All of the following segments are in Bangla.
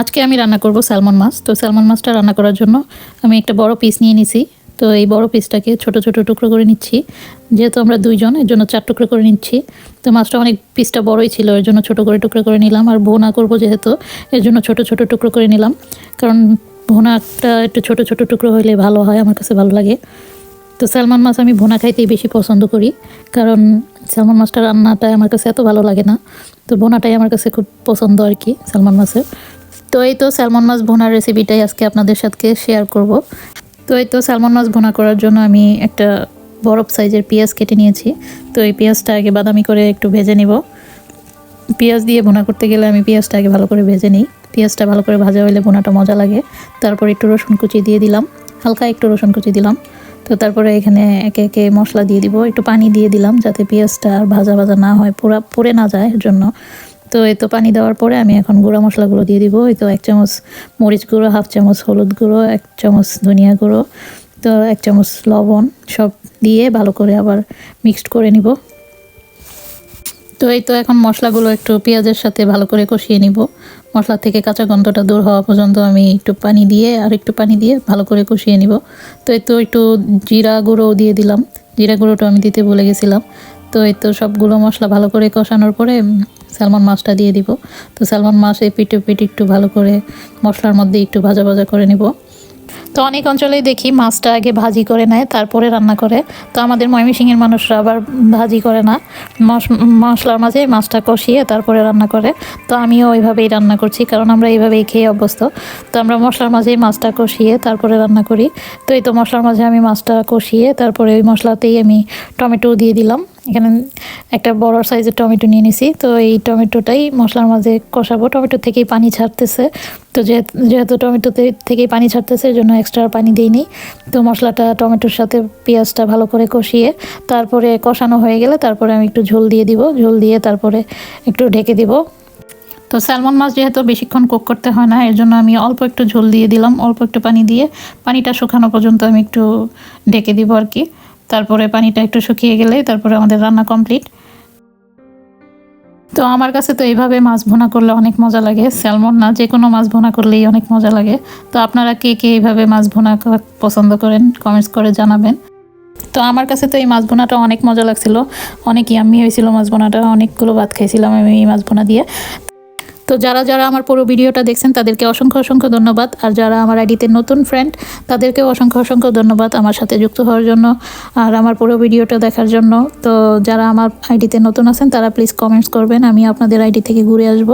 আজকে আমি রান্না করব স্যালমন মাছ। তো স্যালমন মাছটা রান্না করার জন্য আমি একটা বড় পিস নিয়ে নিছি। তো এই বড় পিসটাকে ছোট ছোট টুকরো করে নিচ্ছি। যেহেতু আমরা দুইজন, এর জন্য চার টুকরো করে নিচ্ছি। তো মাছটা অনেক পিসটা বড়ই ছিল, এর জন্য ছোট করে টুকরো করে নিলাম। আর ভোনা করব যেহেতু, এর জন্য ছোট ছোট টুকরো করে নিলাম। কারণ ভোনাটা একটু ছোট ছোট টুকরো হলে ভালো হয়, আমার কাছে ভালো লাগে। তো স্যালমন মাছ আমি ভুনা খাইতেই বেশি পছন্দ করি। কারণ স্যালমন মাছটা রান্নাটা আমার কাছে এত ভালো লাগে না। তো ভোনাটাই আমার কাছে খুব পছন্দ আর কি স্যালমন মাছের। তো এই তো স্যালমন মাছ ভোনার রেসিপিটাই আজকে আপনাদের সাথে শেয়ার করব। তো এই তো স্যালমন মাছ ভোনা করার জন্য আমি একটা বরফ সাইজের পেঁয়াজ কেটে নিয়েছি। তো এই পেঁয়াজটা আগে বাদামি করে একটু ভেজে নিব। পেঁয়াজ দিয়ে ভুনা করতে গেলে আমি পেঁয়াজটা আগে ভালো করে ভেজে নিই। পেঁয়াজটা ভালো করে ভাজা হলে ভুনাটা মজা লাগে। তারপর একটু রসুন কুচি দিয়ে দিলাম। হালকা একটু রসুন কুচি দিলাম। তো তারপরে এখানে একে একে মশলা দিয়ে দিব। একটু পানি দিয়ে দিলাম যাতে পেঁয়াজটা আর ভাজা ভাজা না হয় পুরা পুড়ে না যায় এর জন্য। তো এই তো পানি দেওয়ার পরে আমি এখন গুঁড়া মশলাগুলো দিয়ে দিব। এই তো এক চামচ মরিচ গুঁড়ো, হাফ চামচ হলুদ গুঁড়ো, এক চামচ ধনিয়া গুঁড়ো, তো এক চামচ লবণ সব দিয়ে ভালো করে আবার মিক্সড করে নিব। তো এই তো এখন মশলাগুলো একটু পেঁয়াজের সাথে ভালো করে কষিয়ে নিব। মশলা থেকে কাঁচা গন্ধটা দূর হওয়া পর্যন্ত আমি একটু পানি দিয়ে আর একটু পানি দিয়ে ভালো করে কষিয়ে নিব। তো এই তো একটু জিরা গুঁড়োও দিয়ে দিলাম। জিরা গুঁড়োটা আমি দিতে ভুলে গেছিলাম। তো এই তো সবগুলো মশলা ভালো করে কষানোর পরে স্যালমন মাছটা দিয়ে দিব। তো স্যালমন মাছ এই পিঠে পিঠ একটু ভালো করে মশলার মধ্যে একটু ভাজা ভাজা করে নিব। তো অনেক অঞ্চলেই দেখি মাছটা আগে ভাজি করে নেয়, তারপরে রান্না করে। তো আমাদের ময়মনসিংহের মানুষরা আবার ভাজি করে না। মশ- মশলার মাঝে মাছটা কষিয়ে তারপরে রান্না করে। তো আমিও ওইভাবেই রান্না করছি, কারণ আমরা এইভাবেই খেয়ে অভ্যস্ত। তো আমরা মশলার মাঝেই মাছটা কষিয়ে তারপরে রান্না করি। তো এই তো মশলার মাঝে আমি মাছটা কষিয়ে তারপরে ওই মশলাতেই আমি টমেটো দিয়ে দিলাম। এখানে একটা বড় সাইজের টমেটো নিয়ে নিছি। তো এই টমেটোটাই মশলার মাঝে কষাবো। টমেটো থেকেই পানি ছাড়তেছে। তো যেহেতু টমেটোতে থেকেই পানি ছাড়তেছে এর জন্য এক্সট্রা পানি দিইনি। তো মশলাটা টমেটোর সাথে পেঁয়াজটা ভালো করে কষিয়ে তারপরে কষানো হয়ে গেলে তারপরে আমি একটু ঝোল দিয়ে দিব। ঝোল দিয়ে তারপরে একটু ঢেকে দিব। তো স্যালমন মাছ যেহেতু বেশিক্ষণ কুক করতে হয় না, এর জন্য আমি অল্প একটু ঝোল দিয়ে দিলাম। অল্প একটু পানি দিয়ে পানিটা শুকানো পর্যন্ত আমি একটু ঢেকে দিব আর কি। তারপরে পানিটা একটু শুকিয়ে গেলে তারপরে আমাদের রান্না কমপ্লিট। তো আমার কাছে তো এইভাবে মাছ ভুনা করলে অনেক মজা লাগে। স্যালমন না যে কোনো মাছ ভুনা করলেই অনেক মজা লাগে। তো আপনারা কে কে এইভাবে মাছ ভুনা পছন্দ করেন কমেন্টস করে জানাবেন। তো আমার কাছে তো এই মাছ ভুনাটা অনেক মজা লাগছিল। অনেক ইয়াম্মি হয়েছিল মাছ ভুনাটা, অনেকগুলো ভাত খাইছিলাম আমি এই মাছ ভুনা দিয়ে। তো যারা যারা আমার পুরো ভিডিওটা দেখছেন, তাদেরকে অসংখ্য অসংখ্য ধন্যবাদ। আর যারা আমার আইডিতে নতুন ফ্রেন্ড তাদেরকেও অসংখ্য অসংখ্য ধন্যবাদ আমার সাথে যুক্ত হওয়ার জন্য আর আমার পুরো ভিডিওটা দেখার জন্য। তো যারা আমার আইডিতে নতুন আছেন, তারা প্লিজ কমেন্টস করবেন, আমি আপনাদের আইডি থেকে ঘুরে আসব।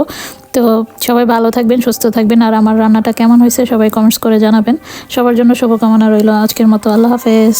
তো সবাই ভালো থাকবেন, সুস্থ থাকবেন, আর আমার রান্নাটা কেমন হয়েছে সবাই কমেন্টস করে জানাবেন। সবার জন্য শুভকামনা রইল আজকের মতো, আল্লাহ হাফেজ।